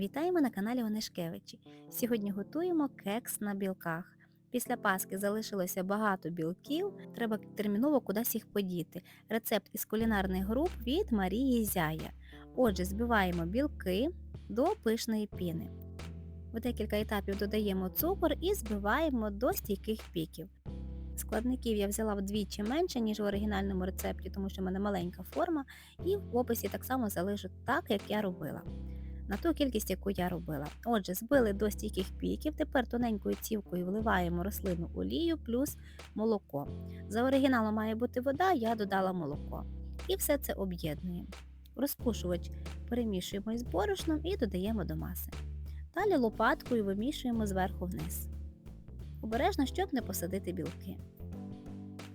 Вітаємо на каналі Онишкевичі. Сьогодні готуємо кекс на білках. Після Паски залишилося багато білків, треба терміново кудись їх подіти. Рецепт із кулінарних груп від Марії Зяя. Отже, збиваємо білки до пишної піни. В декілька етапів додаємо цукор і збиваємо до стійких піків. Складників я взяла вдвічі менше, ніж в оригінальному рецепті, тому що в мене маленька форма, і в описі так само залишу так, як я робила на ту кількість, яку я робила. Отже, збили до стійких піків, тепер тоненькою цівкою вливаємо рослинну олію плюс молоко. За оригіналом має бути вода, я додала молоко. І все це об'єднуємо. Розпушувач перемішуємо із борошном і додаємо до маси. Далі лопаткою вимішуємо зверху вниз. Обережно, щоб не посадити білки.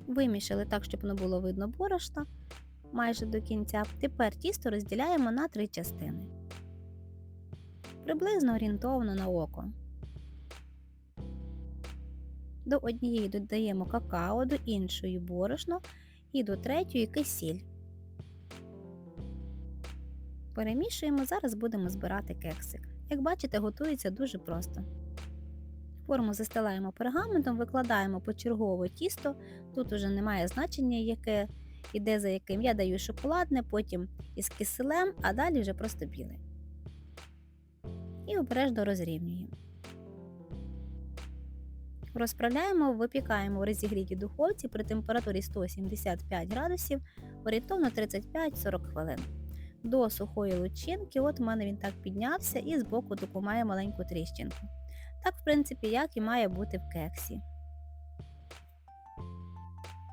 Вимішали так, щоб не було видно борошна майже до кінця. Тепер тісто розділяємо на три частини приблизно орієнтовно на око. До однієї додаємо какао, до іншої борошно і до третьої кисіль. Перемішуємо, зараз будемо збирати кексик. Як бачите, готується дуже просто. Форму застилаємо пергаментом, викладаємо почергово тісто, тут уже немає значення, яке іде за яким. Я даю шоколадне, потім із киселем, а далі вже просто біле і обережно розрівнюємо. Розправляємо, випікаємо в розігрітій духовці при температурі 175 градусів орієнтовно 35-40 хвилин. До сухої лучинки, от у мене він так піднявся і збоку таку має маленьку тріщинку. Так, в принципі, як і має бути в кексі.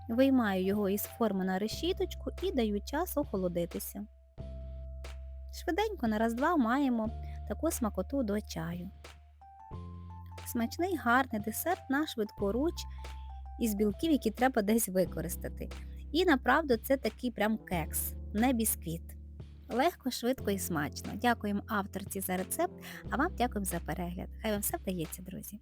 Виймаю його із форми на решіточку і даю час охолодитися. Швиденько на раз-два маємо таку смакоту до чаю. Смачний гарний десерт на швидкоруч із білків, які треба десь використати. І направду це такий прям кекс, не бісквіт. Легко, швидко і смачно. Дякуємо авторці за рецепт, а вам дякуємо за перегляд. Хай вам все вдається, друзі!